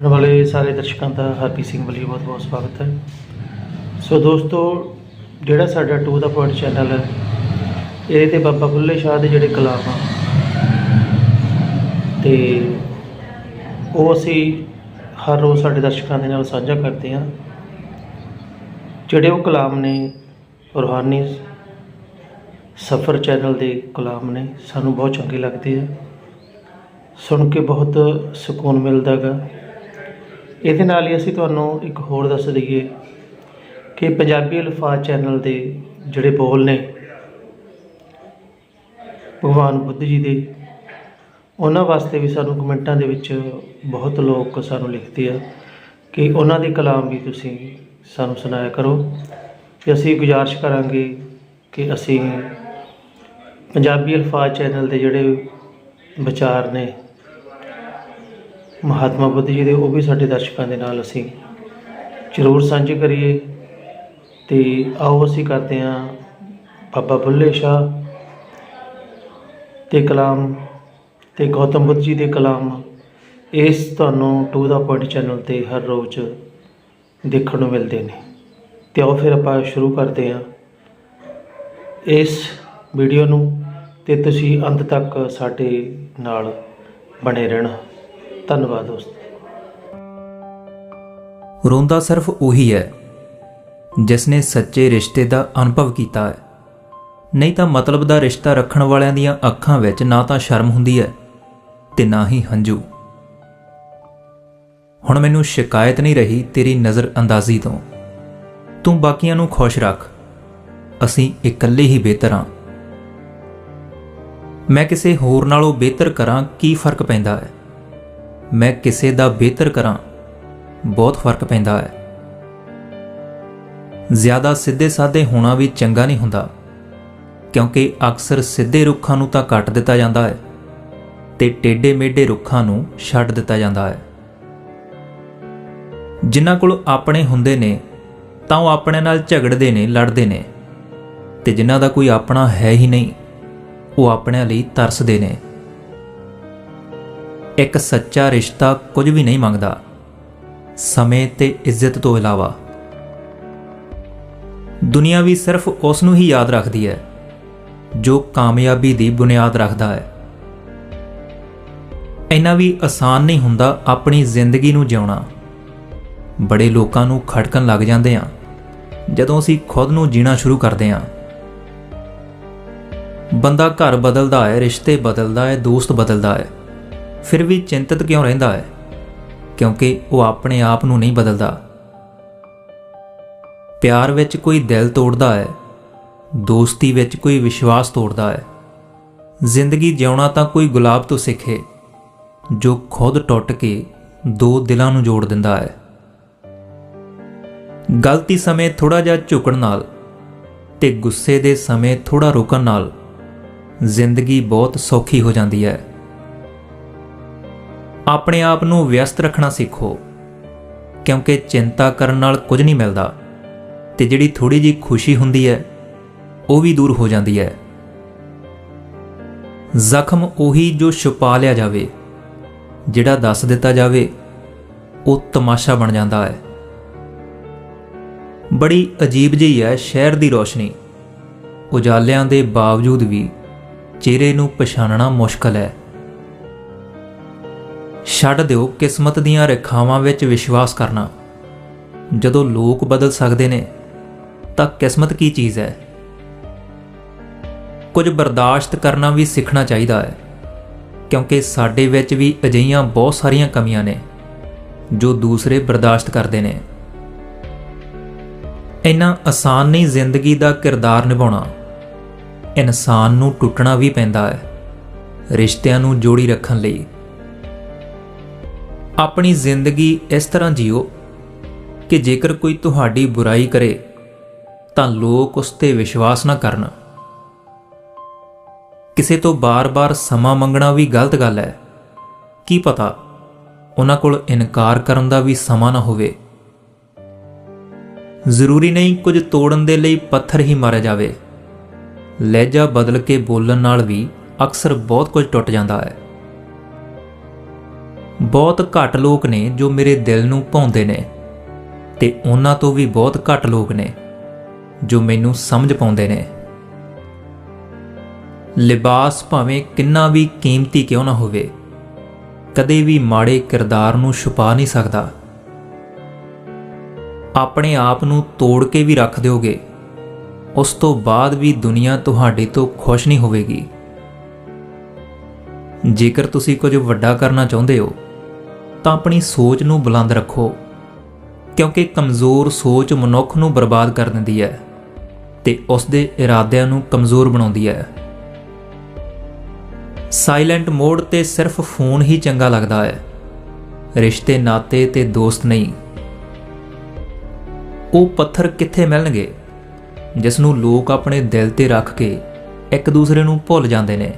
ਸੁਣਨ ਵਾਲੇ ਸਾਰੇ ਦਰਸ਼ਕਾਂ ਦਾ ਹਰਪੀ ਸਿੰਘ ਵੱਲੋਂ ਬਹੁਤ ਬਹੁਤ ਸਵਾਗਤ ਹੈ। ਸੋ ਦੋਸਤੋ, ਜਿਹੜਾ ਸਾਡਾ ਟੂ ਦਾ ਪੁਆਇੰਟ ਚੈਨਲ ਹੈ, ਇਹਦੇ ਤੇ ਬਾਬਾ ਬੁੱਲੇ ਸ਼ਾਹ ਦੇ ਜਿਹੜੇ ਕਲਾਮ ਆ, ਤੇ ਉਹ ਅਸੀਂ ਹਰ ਰੋਜ਼ ਸਾਡੇ ਦਰਸ਼ਕਾਂ ਦੇ ਨਾਲ ਸਾਂਝਾ ਕਰਦੇ ਹਾਂ। ਜਿਹੜੇ ਉਹ ਕਲਾਮ ਨੇ, ਰੂਹਾਨੀ ਸਫਰ ਚੈਨਲ ਦੇ ਕਲਾਮ ਨੇ, ਸਾਨੂੰ ਬਹੁਤ ਚੰਗੇ ਲੱਗਦੇ ਆ। ਸੁਣ ਕੇ ਬਹੁਤ ਸਕੂਨ ਮਿਲਦਾ ਗਾ ਇਹਦੇ ਨਾਲ ਹੀ ਅਸੀਂ ਤੁਹਾਨੂੰ ਇੱਕ ਹੋਰ ਦੱਸ ਦਈਏ ਕਿ ਪੰਜਾਬੀ ਅਲਫਾਜ਼ ਚੈਨਲ ਦੇ ਜਿਹੜੇ ਬੋਲ ਨੇ, ਭਗਵਾਨ ਬੁੱਧ ਜੀ ਦੇ, ਉਹਨਾਂ ਵਾਸਤੇ ਵੀ ਸਾਨੂੰ ਕਮੈਂਟਾਂ ਦੇ ਵਿੱਚ ਬਹੁਤ ਲੋਕ ਸਾਨੂੰ ਲਿਖਦੇ ਆ ਕਿ ਉਹਨਾਂ ਦੇ ਕਲਾਮ ਵੀ ਤੁਸੀਂ ਸਾਨੂੰ ਸੁਣਾਇਆ ਕਰੋ। ਤੇ ਅਸੀਂ ਗੁਜ਼ਾਰਿਸ਼ ਕਰਾਂਗੇ ਕਿ ਅਸੀਂ ਪੰਜਾਬੀ ਅਲਫਾਜ਼ ਚੈਨਲ ਦੇ ਜਿਹੜੇ ਵਿਚਾਰ ਨੇ ਮਹਾਤਮਾ ਬੁੱਧ ਜੀ ਦੇ, ਉਹ ਵੀ ਸਾਡੇ ਦਰਸ਼ਕਾਂ ਦੇ ਨਾਲ ਅਸੀਂ ਜ਼ਰੂਰ ਸਾਂਝੇ ਕਰੀਏ। ਤੇ ਆਓ ਅਸੀਂ ਕਰਦੇ ਹਾਂ ਬਾਬਾ ਬੁੱਲੇ ਸ਼ਾਹ ਤੇ ਕਲਾਮ ਤੇ ਗੌਤਮ ਬੁੱਧ ਜੀ ਦੇ ਕਲਾਮ। ਇਸ ਤੁਹਾਨੂੰ ਟੂ ਦਾ ਪੁਆਇੰਟ ਚੈਨਲ ਤੇ ਹਰ ਰੋਜ਼ ਦੇਖਣ ਨੂੰ ਮਿਲਦੇ ਨੇ। ਤੇ ਆਓ ਫਿਰ ਆਪਾਂ ਸ਼ੁਰੂ ਕਰਦੇ ਹਾਂ ਇਸ ਵੀਡੀਓ ਨੂੰ ਤੇ ਤੁਸੀਂ ਅੰਤ ਤੱਕ ਸਾਡੇ ਨਾਲ ਬਣੇ ਰਹਿਣਾ। ਧੰਨਵਾਦ ਦੋਸਤੋ। ਰੋਂਦਾ ਸਿਰਫ ਉਹੀ ਹੈ ਜਿਸ ਨੇ ਸੱਚੇ ਰਿਸ਼ਤੇ ਦਾ ਅਨੁਭਵ ਕੀਤਾ ਹੈ। ਨਹੀਂ ਤਾਂ ਮਤਲਬ ਦਾ ਰਿਸ਼ਤਾ ਰੱਖਣ ਵਾਲਿਆਂ ਦੀਆਂ ਅੱਖਾਂ ਵਿੱਚ ਨਾ ਤਾਂ ਸ਼ਰਮ ਹੁੰਦੀ ਹੈ ਤੇ ਨਾ ਹੀ ਹੰਝੂ। ਹੁਣ ਮੈਨੂੰ ਸ਼ਿਕਾਇਤ ਨਹੀਂ ਰਹੀ ਤੇਰੀ ਨਜ਼ਰ ਅੰਦਾਜ਼ੀ ਤੋਂ। ਤੂੰ ਬਾਕੀਆਂ ਨੂੰ ਖੁਸ਼ ਰੱਖ। ਅਸੀਂ ਇਕੱਲੇ ਹੀ ਬਿਹਤਰ ਹਾਂ। ਮੈਂ ਕਿਸੇ ਹੋਰ ਨਾਲੋਂ ਬਿਹਤਰ ਕਰਾਂ ਕੀ ਫ਼ਰਕ ਪੈਂਦਾ ਹੈ? ਮੈਂ ਕਿਸੇ ਦਾ ਬਿਹਤਰ ਕਰਾਂ, ਬਹੁਤ ਫ਼ਰਕ ਪੈਂਦਾ ਹੈ। ਜ਼ਿਆਦਾ ਸਿੱਧੇ ਸਾਦੇ ਹੋਣਾ ਵੀ ਚੰਗਾ ਨਹੀਂ ਹੁੰਦਾ, ਕਿਉਂਕਿ ਅਕਸਰ ਸਿੱਧੇ ਰੁੱਖਾਂ ਨੂੰ ਤਾਂ ਕੱਟ ਦਿੱਤਾ ਜਾਂਦਾ ਹੈ ਤੇ ਟੇਢੇ ਮੇਢੇ ਰੁੱਖਾਂ ਨੂੰ ਛੱਡ ਦਿੱਤਾ ਜਾਂਦਾ ਹੈ। ਜਿਨ੍ਹਾਂ ਕੋਲ ਆਪਣੇ ਹੁੰਦੇ ਨੇ, ਤਾਂ ਉਹ ਆਪਣੇ ਨਾਲ ਝਗੜਦੇ ਨੇ, ਲੜਦੇ ਨੇ ਤੇ ਜਿਨ੍ਹਾਂ ਦਾ ਕੋਈ ਆਪਣਾ ਹੈ ਹੀ ਨਹੀਂ, ਉਹ ਆਪਣਿਆਂ ਲਈ ਤਰਸਦੇ ਨੇ। ਇੱਕ ਸੱਚਾ ਰਿਸ਼ਤਾ ਕੁਝ ਵੀ ਨਹੀਂ ਮੰਗਦਾ। ਸਮੇਂ ਤੇ ਇੱਜ਼ਤ ਤੋਂ ਇਲਾਵਾ। ਦੁਨੀਆ ਵੀ ਸਿਰਫ ਉਸ ਨੂੰ ਹੀ ਯਾਦ ਰੱਖਦੀ ਹੈ, ਜੋ ਕਾਮਯਾਬੀ ਦੀ ਬੁਨਿਆਦ ਰੱਖਦਾ ਹੈ। ਇੰਨਾ ਵੀ ਆਸਾਨ ਨਹੀਂ ਹੁੰਦਾ ਆਪਣੀ ਜ਼ਿੰਦਗੀ ਨੂੰ ਜਿਉਣਾ। ਬੜੇ ਲੋਕਾਂ ਨੂੰ ਖੜਕਣ ਲੱਗ ਜਾਂਦੇ ਆ ਜਦੋਂ ਅਸੀਂ ਖੁਦ ਨੂੰ ਜੀਣਾ ਸ਼ੁਰੂ ਕਰਦੇ ਹਾਂ। ਬੰਦਾ ਘਰ ਬਦਲਦਾ ਹੈ, ਰਿਸ਼ਤੇ ਬਦਲਦਾ ਹੈ, ਦੋਸਤ ਬਦਲਦਾ ਹੈ। ਫਿਰ ਵੀ ਚਿੰਤਤ ਕਿਉਂ ਰਹਿੰਦਾ ਹੈ? ਕਿਉਂਕਿ ਉਹ ਆਪਣੇ ਆਪ ਨੂੰ ਨਹੀਂ ਬਦਲਦਾ। ਪਿਆਰ ਵਿੱਚ ਕੋਈ ਦਿਲ ਤੋੜਦਾ ਹੈ, ਦੋਸਤੀ ਵਿੱਚ ਕੋਈ ਵਿਸ਼ਵਾਸ ਤੋੜਦਾ ਹੈ। ਜ਼ਿੰਦਗੀ ਜਿਉਣਾ ਤਾਂ ਕੋਈ ਗੁਲਾਬ ਤੋਂ ਸਿੱਖੇ, ਜੋ ਖੁਦ ਟੁੱਟ ਕੇ ਦੋ ਦਿਲਾਂ ਨੂੰ ਜੋੜ ਦਿੰਦਾ ਹੈ। ਗਲਤੀ ਸਮੇਂ ਥੋੜਾ ਜਿਹਾ ਝੁਕਣ ਨਾਲ ਤੇ ਗੁੱਸੇ ਦੇ ਸਮੇਂ ਥੋੜਾ ਰੁਕਣ ਨਾਲ ਜ਼ਿੰਦਗੀ ਬਹੁਤ ਸੌਖੀ ਹੋ ਜਾਂਦੀ ਹੈ। ਆਪਣੇ ਆਪ ਨੂੰ ਵਿਅਸਤ ਰੱਖਣਾ ਸਿੱਖੋ, ਕਿਉਂਕਿ ਚਿੰਤਾ ਕਰਨ ਨਾਲ ਕੁਝ ਨਹੀਂ ਮਿਲਦਾ ਤੇ ਜਿਹੜੀ ਥੋੜੀ ਜੀ ਖੁਸ਼ੀ ਹੁੰਦੀ ਹੈ, ਉਹ ਵੀ ਦੂਰ ਹੋ ਜਾਂਦੀ ਹੈ। ਜ਼ਖਮ ਉਹੀ ਜੋ ਛੁਪਾ ਲਿਆ ਜਾਵੇ, ਜਿਹੜਾ ਦੱਸ ਦਿੱਤਾ ਜਾਵੇ, ਉਹ ਤਮਾਸ਼ਾ ਬਣ ਜਾਂਦਾ ਹੈ। ਬੜੀ ਅਜੀਬ ਜਿਹੀ ਹੈ ਸ਼ਹਿਰ ਦੀ ਰੋਸ਼ਨੀ। ਉਜਾਲਿਆਂ ਦੇ ਬਾਵਜੂਦ ਵੀ ਚਿਹਰੇ ਨੂੰ ਪਛਾਣਨਾ ਮੁਸ਼ਕਲ ਹੈ। ਛੱਡ ਦਿਓ ਕਿਸਮਤ ਦੀਆਂ ਰੇਖਾਵਾਂ ਵਿੱਚ ਵਿਸ਼ਵਾਸ ਕਰਨਾ। ਜਦੋਂ ਲੋਕ ਬਦਲ ਸਕਦੇ ਨੇ, ਤਾਂ ਕਿਸਮਤ ਕੀ ਚੀਜ਼ ਹੈ? ਕੁਝ ਬਰਦਾਸ਼ਤ ਕਰਨਾ ਵੀ ਸਿੱਖਣਾ ਚਾਹੀਦਾ ਹੈ, ਕਿਉਂਕਿ ਸਾਡੇ ਵਿੱਚ ਵੀ ਅਜਿਹੀਆਂ ਬਹੁਤ ਸਾਰੀਆਂ ਕਮੀਆਂ ਨੇ, ਜੋ ਦੂਸਰੇ ਬਰਦਾਸ਼ਤ ਕਰਦੇ ਨੇ। ਇੰਨਾ ਆਸਾਨ ਨਹੀਂ ਜ਼ਿੰਦਗੀ ਦਾ ਕਿਰਦਾਰ ਨਿਭਾਉਣਾ। ਇਨਸਾਨ ਨੂੰ ਟੁੱਟਣਾ ਵੀ ਪੈਂਦਾ ਹੈ, ਰਿਸ਼ਤਿਆਂ ਨੂੰ ਜੋੜੀ ਰੱਖਣ ਲਈ। ਆਪਣੀ ਜ਼ਿੰਦਗੀ ਇਸ ਤਰ੍ਹਾਂ ਜੀਓ ਕਿ ਜੇਕਰ ਕੋਈ ਤੁਹਾਡੀ ਬੁਰਾਈ ਕਰੇ, ਤਾਂ ਲੋਕ ਉਸ ਤੇ ਵਿਸ਼ਵਾਸ ਨਾ ਕਰਨ। ਕਿਸੇ ਤੋਂ ਬਾਰ-ਬਾਰ ਸਮਾਂ ਮੰਗਣਾ ਵੀ ਗਲਤ ਗੱਲ ਹੈ। ਕੀ ਪਤਾ ਉਹਨਾਂ ਕੋਲ ਇਨਕਾਰ ਕਰਨ ਦਾ ਵੀ ਸਮਾਂ ਨਾ ਹੋਵੇ। ਜ਼ਰੂਰੀ ਨਹੀਂ ਕੁਝ ਤੋੜਨ ਦੇ ਲਈ ਪੱਥਰ ਹੀ ਮਾਰਿਆ ਜਾਵੇ। ਲਹਿਜਾ ਬਦਲ ਕੇ ਬੋਲਣ ਨਾਲ ਵੀ ਅਕਸਰ ਬਹੁਤ ਕੁਝ ਟੁੱਟ ਜਾਂਦਾ ਹੈ। ਬਹੁਤ ਘੱਟ ਲੋਕ ਨੇ ਜੋ ਮੇਰੇ ਦਿਲ ਨੂੰ ਭਾਉਂਦੇ ਨੇ ਤੇ ਉਹਨਾਂ ਤੋਂ ਵੀ ਬਹੁਤ ਘੱਟ ਲੋਕ ਨੇ ਜੋ ਮੈਨੂੰ ਸਮਝ ਪਾਉਂਦੇ ਨੇ। ਲਿਬਾਸ ਭਾਵੇਂ ਕਿੰਨਾ ਵੀ ਕੀਮਤੀ ਕਿਉਂ ਨਾ ਹੋਵੇ, ਕਦੇ ਵੀ ਮਾੜੇ ਕਿਰਦਾਰ ਨੂੰ ਛੁਪਾ ਨਹੀਂ ਸਕਦਾ। ਆਪਣੇ ਆਪ ਨੂੰ ਤੋੜ ਕੇ ਵੀ ਰੱਖ ਦਿਓਗੇ, ਉਸ ਤੋਂ ਬਾਅਦ ਵੀ ਦੁਨੀਆ ਤੁਹਾਡੇ ਤੋਂ ਖੁਸ਼ ਨਹੀਂ ਹੋਵੇਗੀ। ਜੇਕਰ ਤੁਸੀਂ ਕੁਝ ਵੱਡਾ ਕਰਨਾ ਚਾਹੁੰਦੇ ਹੋ ਤਾਂ ਆਪਣੀ ਸੋਚ ਨੂੰ ਬੁਲੰਦ ਰੱਖੋ, ਕਿਉਂਕਿ ਕਮਜ਼ੋਰ ਸੋਚ ਮਨੁੱਖ ਨੂੰ ਬਰਬਾਦ ਕਰ ਦਿੰਦੀ ਹੈ ਤੇ ਉਸ ਦੇ ਇਰਾਦਿਆਂ ਨੂੰ ਕਮਜ਼ੋਰ ਬਣਾਉਂਦੀ ਹੈ। ਸਾਇਲੈਂਟ ਮੋਡ ਤੇ ਸਿਰਫ ਫੋਨ ਹੀ ਚੰਗਾ ਲੱਗਦਾ ਹੈ। ਰਿਸ਼ਤੇ, ਨਾਤੇ ਤੇ ਦੋਸਤ ਨਹੀਂ। ਉਹ ਪੱਥਰ ਕਿੱਥੇ ਮਿਲਣਗੇ, ਜਿਸ ਨੂੰ ਲੋਕ ਆਪਣੇ ਦਿਲ ਤੇ ਰੱਖ ਕੇ ਇੱਕ ਦੂਸਰੇ ਨੂੰ ਭੁੱਲ ਜਾਂਦੇ ਨੇ?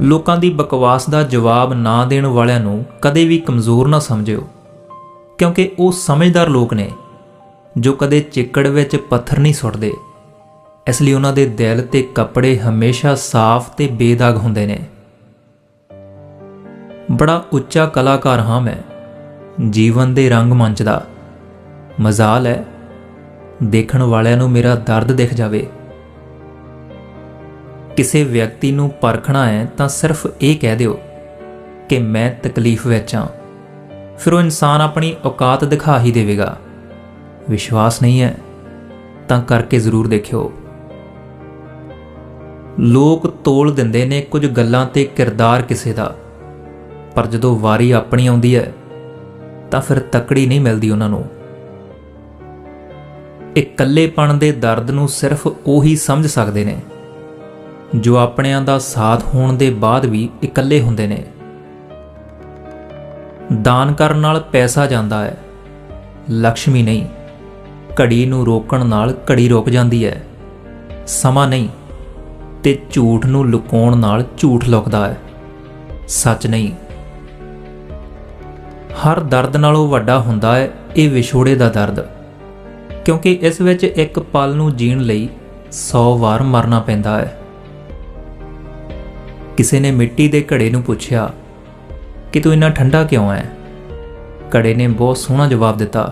ਲੋਕਾਂ ਦੀ ਬਕਵਾਸ ਦਾ ਜਵਾਬ ਨਾ ਦੇਣ ਵਾਲਿਆਂ ਨੂੰ ਕਦੇ ਵੀ ਕਮਜ਼ੋਰ ਨਾ ਸਮਝਿਓ। ਕਿਉਂਕਿ ਉਹ ਸਮਝਦਾਰ ਲੋਕ ਨੇ, ਜੋ ਕਦੇ ਚਿੱਕੜ ਵਿੱਚ ਪੱਥਰ ਨਹੀਂ ਸੁੱਟਦੇ। ਇਸ ਲਈ ਉਹਨਾਂ ਦੇ ਦਿਲ ਤੇ ਕੱਪੜੇ ਹਮੇਸ਼ਾ ਸਾਫ਼ ਤੇ ਬੇਦਾਗ ਹੁੰਦੇ ਨੇ। ਬੜਾ ਉੱਚਾ ਕਲਾਕਾਰ ਹਾਂ ਮੈਂ। ਜੀਵਨ ਦੇ ਰੰਗ ਮੰਚ ਦਾ। ਮਜ਼ਾਲ ਹੈ। ਦੇਖਣ ਵਾਲਿਆਂ ਨੂੰ ਮੇਰਾ ਦਰਦ ਦਿਖ ਜਾਵੇ। ਕਿਸੇ ਵਿਅਕਤੀ ਨੂੰ ਪਰਖਣਾ ਹੈ ਤਾਂ ਸਿਰਫ ਇਹ ਕਹਿ ਦਿਓ ਕਿ ਮੈਂ ਤਕਲੀਫ ਵਿੱਚ ਹਾਂ। ਫਿਰ ਉਹ ਇਨਸਾਨ ਆਪਣੀ ਔਕਾਤ ਦਿਖਾ ਹੀ ਦੇਵੇਗਾ। ਵਿਸ਼ਵਾਸ ਨਹੀਂ ਹੈ, ਤਾਂ ਕਰਕੇ ਜ਼ਰੂਰ ਦੇਖਿਓ। ਲੋਕ ਤੋਲ ਦਿੰਦੇ ਨੇ ਕੁਝ ਗੱਲਾਂ ਤੇ ਕਿਰਦਾਰ ਕਿਸੇ ਦਾ, ਪਰ ਜਦੋਂ ਵਾਰੀ ਆਪਣੀ ਆਉਂਦੀ ਹੈ, ਤਾਂ ਫਿਰ ਤਕੜੀ ਨਹੀਂ ਮਿਲਦੀ ਉਹਨਾਂ ਨੂੰ। ਇਕੱਲੇਪਣ ਦੇ ਦਰਦ ਨੂੰ ਸਿਰਫ ਉਹੀ ਸਮਝ ਸਕਦੇ ਨੇ। ਜੋ ਆਪਣਿਆਂ ਦਾ ਸਾਥ ਹੋਣ ਦੇ ਬਾਅਦ ਵੀ ਇਕੱਲੇ ਹੁੰਦੇ ਨੇ। ਦਾਨ ਕਰਨ ਨਾਲ ਪੈਸਾ ਜਾਂਦਾ ਹੈ। ਲక్ష్ਮੀ ਨਹੀਂ। ਘੜੀ ਨੂੰ ਰੋਕਣ ਨਾਲ ਘੜੀ ਰੁਕ ਜਾਂਦੀ ਹੈ। ਸਮਾਂ ਨਹੀਂ ਤੇ ਝੂਠ ਨੂੰ ਲੁਕਾਉਣ ਨਾਲ ਝੂਠ ਲੁਕਦਾ ਹੈ। ਸੱਚ ਨਹੀਂ। ਹਰ ਦਰਦ ਨਾਲੋਂ ਵੱਡਾ ਹੁੰਦਾ ਹੈ ਇਹ ਵਿਛੋੜੇ ਦਾ ਦਰਦ। ਕਿਉਂਕਿ ਇਸ ਵਿੱਚ ਇੱਕ ਪਲ ਨੂੰ ਜੀਣ ਲਈ 100 ਵਾਰ ਮਰਨਾ ਪੈਂਦਾ ਹੈ। ਕਿਸੇ ਨੇ ਮਿੱਟੀ ਦੇ ਘੜੇ ਨੂੰ ਪੁੱਛਿਆ, ਕਿ ਤੂੰ ਇੰਨਾ ਠੰਡਾ ਕਿਉਂ ਹੈ ਘੜੇ ਨੇ ਬਹੁਤ ਸੋਹਣਾ ਜਵਾਬ ਦਿੱਤਾ,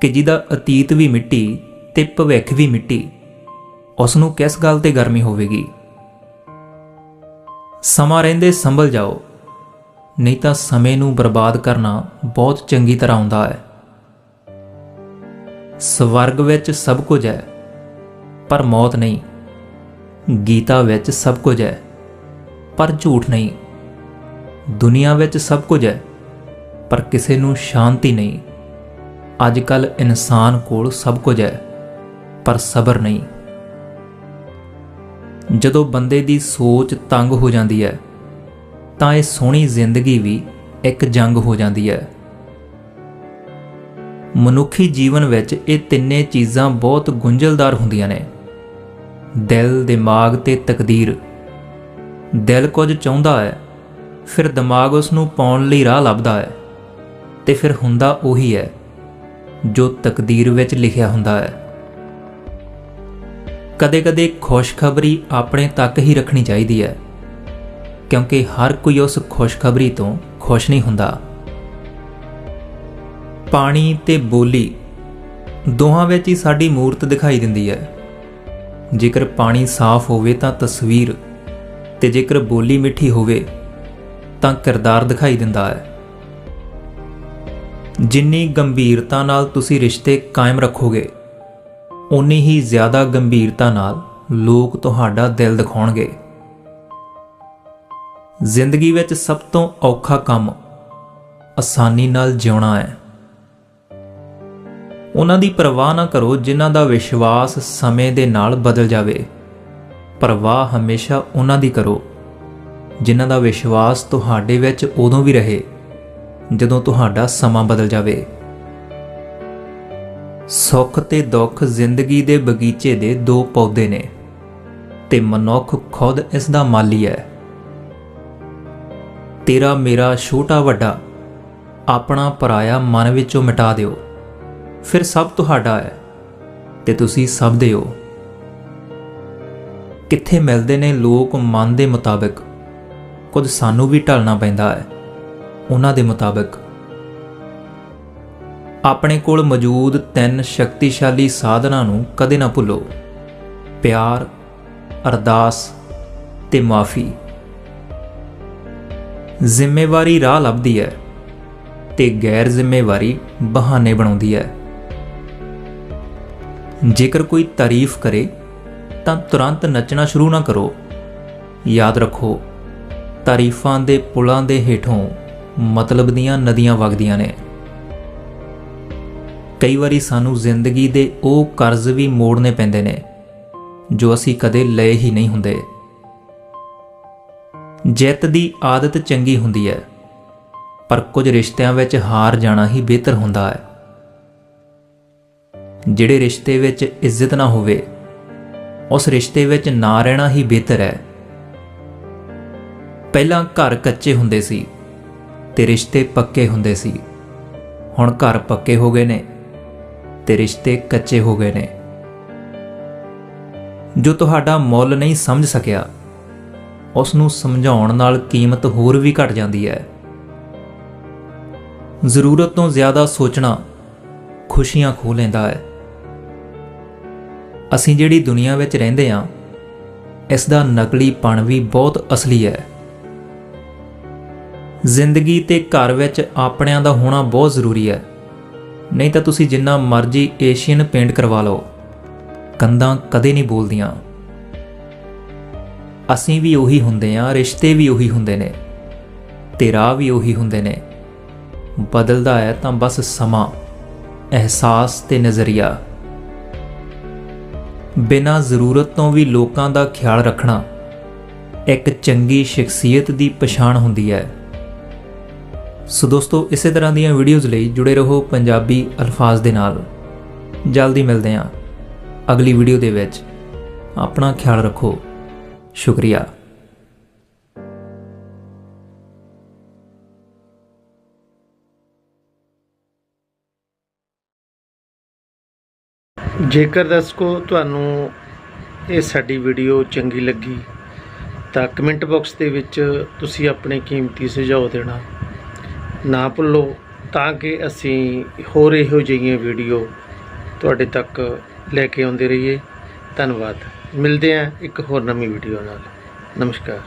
ਕਿ ਜਿਹਦਾ ਅਤੀਤ ਵੀ ਮਿੱਟੀ ਤੇ ਭਵਿੱਖ ਵੀ ਮਿੱਟੀ ਉਸ ਨੂੰ ਕਿਸ ਗੱਲ ਤੇ ਗਰਮੀ ਹੋਵੇਗੀ? ਸਮਾਂ ਰਹਿੰਦੇ ਸੰਭਲ ਜਾਓ, ਨਹੀਂ ਤਾਂ ਸਮੇਂ ਨੂੰ ਬਰਬਾਦ ਕਰਨਾ ਬਹੁਤ ਚੰਗੀ ਤਰ੍ਹਾਂ ਆਉਂਦਾ ਹੈ। ਸਵਰਗ ਵਿੱਚ ਸਭ ਕੁਝ ਹੈ, ਪਰ ਮੌਤ ਨਹੀਂ, ਗੀਤਾ ਵਿੱਚ ਸਭ ਕੁਝ ਹੈ। ਪਰ ਝੂਠ ਨਹੀਂ। ਦੁਨੀਆ ਵਿੱਚ ਸਭ ਕੁਝ ਹੈ, ਪਰ ਕਿਸੇ ਨੂੰ ਸ਼ਾਂਤੀ ਨਹੀਂ। ਅੱਜ ਕੱਲ ਇਨਸਾਨ ਕੋਲ ਸਭ ਕੁਝ ਹੈ, ਪਰ ਸਬਰ ਨਹੀਂ। ਜਦੋਂ ਬੰਦੇ ਦੀ ਸੋਚ ਤੰਗ ਹੋ ਜਾਂਦੀ ਹੈ, ਤਾਂ ਇਹ ਸੋਹਣੀ ਜ਼ਿੰਦਗੀ ਵੀ ਇੱਕ ਜੰਗ ਹੋ ਜਾਂਦੀ ਹੈ। ਮਨੁੱਖੀ ਜੀਵਨ ਵਿੱਚ ਇਹ ਤਿੰਨੇ ਚੀਜ਼ਾਂ ਬਹੁਤ ਗੁੰਝਲਦਾਰ ਹੁੰਦੀਆਂ ਨੇ। ਦਿਲ, ਦਿਮਾਗ ਤੇ ਤਕਦੀਰ ਦਿਲ ਕੁਝ ਚਾਹੁੰਦਾ ਹੈ, ਫਿਰ ਦਿਮਾਗ ਉਸ ਨੂੰ ਪਾਉਣ ਲਈ ਰਾਹ ਲੱਭਦਾ ਹੈ ਤੇ ਫਿਰ ਹੁੰਦਾ ਉਹੀ ਹੈ, ਜੋ ਤਕਦੀਰ ਵਿੱਚ ਲਿਖਿਆ ਹੁੰਦਾ ਹੈ। ਕਦੇ-ਕਦੇ ਖੁਸ਼ਖਬਰੀ ਆਪਣੇ ਤੱਕ ਹੀ ਰੱਖਣੀ ਚਾਹੀਦੀ ਹੈ, ਕਿਉਂਕਿ ਹਰ ਕੋਈ ਉਸ ਖੁਸ਼ਖਬਰੀ ਤੋਂ ਖੁਸ਼ ਨਹੀਂ ਹੁੰਦਾ। ਪਾਣੀ ਤੇ ਬੋਲੀ ਦੋਹਾਂ ਵਿੱਚ ਹੀ ਸਾਡੀ ਮੂਰਤ ਦਿਖਾਈ ਦਿੰਦੀ ਹੈ। ਜੇਕਰ ਪਾਣੀ ਸਾਫ਼ ਹੋਵੇ ਤਾਂ ਤਸਵੀਰ ਤੇ ਜੇਕਰ ਬੋਲੀ ਮਿੱਠੀ ਹੋਵੇ, ਤਾਂ ਕਿਰਦਾਰ ਦਿਖਾਈ ਦਿੰਦਾ ਹੈ। ਜਿੰਨੀ ਗੰਭੀਰਤਾ ਨਾਲ ਤੁਸੀਂ ਰਿਸ਼ਤੇ ਕਾਇਮ ਰੱਖੋਗੇ ਉਨੀ ਹੀ ਜ਼ਿਆਦਾ ਗੰਭੀਰਤਾ ਨਾਲ ਲੋਕ ਤੁਹਾਡਾ ਦਿਲ ਦਿਖਾਉਣਗੇ। ਜ਼ਿੰਦਗੀ ਵਿੱਚ ਸਭ ਤੋਂ ਔਖਾ ਕੰਮ ਆਸਾਨੀ ਨਾਲ ਜਿਉਣਾ ਹੈ। ਉਹਨਾਂ ਦੀ ਪਰਵਾਹ ਨਾ ਕਰੋ ਜਿਨ੍ਹਾਂ ਦਾ ਵਿਸ਼ਵਾਸ ਸਮੇਂ ਦੇ ਨਾਲ ਬਦਲ ਜਾਵੇ। ਪਰਵਾਹ ਹਮੇਸ਼ਾ ਉਹਨਾਂ ਦੀ ਕਰੋ। ਜਿਨ੍ਹਾਂ ਦਾ ਵਿਸ਼ਵਾਸ ਤੁਹਾਡੇ ਵਿੱਚ ਉਦੋਂ ਵੀ ਰਹੇ, ਜਦੋਂ ਤੁਹਾਡਾ ਸਮਾਂ ਬਦਲ ਜਾਵੇ। ਸੁੱਖ ਤੇ ਦੁੱਖ ਜ਼ਿੰਦਗੀ ਦੇ ਬਗੀਚੇ ਦੇ ਦੋ ਪੌਦੇ ਨੇ ਤੇ ਮਨੁੱਖ ਖੁਦ ਇਸ ਦਾ ਮਾਲੀ ਹੈ। ਤੇਰਾ ਮੇਰਾ ਛੋਟਾ ਵੱਡਾ, ਆਪਣਾ ਪਰਾਇਆ ਮਨ ਵਿੱਚੋਂ ਮਿਟਾ ਦਿਓ। ਫਿਰ ਸਭ ਤੁਹਾਡਾ ਹੈ ਤੇ ਤੁਸੀਂ ਸਭ ਦੇ ਹੋ। ਕਿੱਥੇ ਮਿਲਦੇ ਨੇ ਲੋਕ ਮਨ ਦੇ ਮੁਤਾਬਕ? ਕੁਝ ਸਾਨੂੰ ਵੀ ਢਲਣਾ ਪੈਂਦਾ ਹੈ, ਉਹਨਾਂ ਦੇ ਮੁਤਾਬਕ। ਆਪਣੇ ਕੋਲ ਮੌਜੂਦ ਤਿੰਨ ਸ਼ਕਤੀਸ਼ਾਲੀ ਸਾਧਨਾਂ ਨੂੰ ਕਦੇ ਨਾ ਭੁੱਲੋ। ਪਿਆਰ, ਅਰਦਾਸ ਤੇ ਮਾਫੀ। ਜ਼ਿੰਮੇਵਾਰੀ ਰਾਹ ਲੱਭਦੀ ਹੈ ਤੇ ਗੈਰ ਜ਼ਿੰਮੇਵਾਰੀ ਬਹਾਨੇ ਬਣਾਉਂਦੀ ਹੈ। ਜੇਕਰ ਕੋਈ ਤਾਰੀਫ ਕਰੇ ਤਾਂ ਤੁਰੰਤ ਨੱਚਣਾ ਸ਼ੁਰੂ ਨਾ ਕਰੋ। ਯਾਦ ਰੱਖੋ, ਤਾਰੀਫਾਂ ਦੇ ਪੁਲਾਂ ਦੇ ਹੇਠੋਂ ਮਤਲਬ ਦੀਆਂ ਨਦੀਆਂ ਵਗਦੀਆਂ ਨੇ। ਕਈ ਵਾਰੀ ਸਾਨੂੰ ਜ਼ਿੰਦਗੀ ਦੇ ਉਹ ਕਰਜ਼ ਵੀ ਮੋੜਨੇ ਪੈਂਦੇ ਨੇ, ਜੋ ਅਸੀਂ ਕਦੇ ਲਏ ਹੀ ਨਹੀਂ ਹੁੰਦੇ। ਜਿੱਤ ਦੀ ਆਦਤ ਚੰਗੀ ਹੁੰਦੀ ਹੈ, ਪਰ ਕੁਝ ਰਿਸ਼ਤਿਆਂ ਵਿੱਚ ਹਾਰ ਜਾਣਾ ਹੀ ਬਿਹਤਰ ਹੁੰਦਾ ਹੈ। ਜਿਹੜੇ ਰਿਸ਼ਤੇ ਵਿੱਚ ਇੱਜ਼ਤ ਨਾ ਹੋਵੇ ਉਸ ਰਿਸ਼ਤੇ ਵਿੱਚ ਨਾ ਰਹਿਣਾ ਹੀ ਬਿਹਤਰ ਹੈ। ਪਹਿਲਾਂ ਘਰ ਕੱਚੇ ਹੁੰਦੇ ਸੀ ਤੇ ਰਿਸ਼ਤੇ ਪੱਕੇ ਹੁੰਦੇ ਸੀ। ਹੁਣ ਘਰ ਪੱਕੇ ਹੋ ਗਏ ਨੇ ਤੇ ਰਿਸ਼ਤੇ ਕੱਚੇ ਹੋ ਗਏ ਨੇ। ਜੋ ਤੁਹਾਡਾ ਮੁੱਲ ਨਹੀਂ ਸਮਝ ਸਕਿਆ, ਉਸ ਨੂੰ ਸਮਝਾਉਣ ਨਾਲ ਕੀਮਤ ਹੋਰ ਵੀ ਘਟ ਜਾਂਦੀ ਹੈ। ਜ਼ਰੂਰਤ ਤੋਂ ਜ਼ਿਆਦਾ ਸੋਚਣਾ ਖੁਸ਼ੀਆਂ ਖੋਹ ਲੈਂਦਾ ਹੈ। ਅਸੀਂ ਜਿਹੜੀ ਦੁਨੀਆ ਵਿੱਚ ਰਹਿੰਦੇ ਹਾਂ, ਇਸ ਦਾ ਨਕਲੀਪਣ ਵੀ ਬਹੁਤ ਅਸਲੀ ਹੈ। ਜ਼ਿੰਦਗੀ ਤੇ ਘਰ ਵਿੱਚ ਆਪਣਿਆਂ ਦਾ ਹੋਣਾ ਬਹੁਤ ਜ਼ਰੂਰੀ ਹੈ। ਨਹੀਂ ਤਾਂ ਤੁਸੀਂ ਜਿੰਨਾ ਮਰਜ਼ੀ ਏਸ਼ੀਅਨ ਪੇਂਟ ਕਰਵਾ ਲਓ, ਕੰਧਾਂ ਕਦੇ ਨਹੀਂ ਬੋਲਦੀਆਂ। ਅਸੀਂ ਵੀ ਉਹੀ ਹੁੰਦੇ ਹਾਂ, ਰਿਸ਼ਤੇ ਵੀ ਉਹੀ ਹੁੰਦੇ ਨੇ, ਤੇ ਰਾਹ ਵੀ ਉਹੀ ਹੁੰਦੇ ਨੇ। ਬਦਲਦਾ ਹੈ ਤਾਂ ਬਸ ਸਮਾਂ, ਅਹਿਸਾਸ ਤੇ ਨਜ਼ਰੀਆ। ਬਿਨਾਂ ਜ਼ਰੂਰਤ ਤੋਂ ਵੀ ਲੋਕਾਂ ਦਾ ਖਿਆਲ ਰੱਖਣਾ ਇੱਕ ਚੰਗੀ ਸ਼ਖਸੀਅਤ ਦੀ ਪਛਾਣ ਹੁੰਦੀ ਹੈ। ਸੋ ਦੋਸਤੋ, ਇਸੇ ਤਰ੍ਹਾਂ ਦੀਆਂ ਵੀਡੀਓਜ਼ ਲਈ ਜੁੜੇ ਰਹੋ ਪੰਜਾਬੀ ਅਲਫਾਜ਼ ਦੇ ਨਾਲ। ਜਲਦੀ ਮਿਲਦੇ ਹਾਂ ਅਗਲੀ ਵੀਡੀਓ ਦੇ ਵਿੱਚ। ਆਪਣਾ ਖਿਆਲ ਰੱਖੋ। ਸ਼ੁਕਰੀਆ। ਜੇਕਰ ਦਰਸ਼ਕੋ, ਤੁਹਾਨੂੰ ਇਹ ਸਾਡੀ ਵੀਡੀਓ ਚੰਗੀ ਲੱਗੀ, ਤਾਂ ਕਮੈਂਟ ਬਾਕਸ ਦੇ ਵਿੱਚ ਤੁਸੀਂ ਆਪਣੇ ਕੀਮਤੀ ਸੁਝਾਅ ਦੇਣਾ ਨਾ ਭੁੱਲੋ, ਤਾਂ ਕਿ ਅਸੀਂ ਹੋਰ ਇਹੋ ਜਿਹੀਆਂ ਵੀਡੀਓ ਤੁਹਾਡੇ ਤੱਕ ਲੈ ਕੇ ਆਉਂਦੇ ਰਹੀਏ। ਧੰਨਵਾਦ। ਮਿਲਦੇ ਹਾਂ ਇੱਕ ਹੋਰ ਨਵੀਂ ਵੀਡੀਓ ਨਾਲ। ਨਮਸਕਾਰ।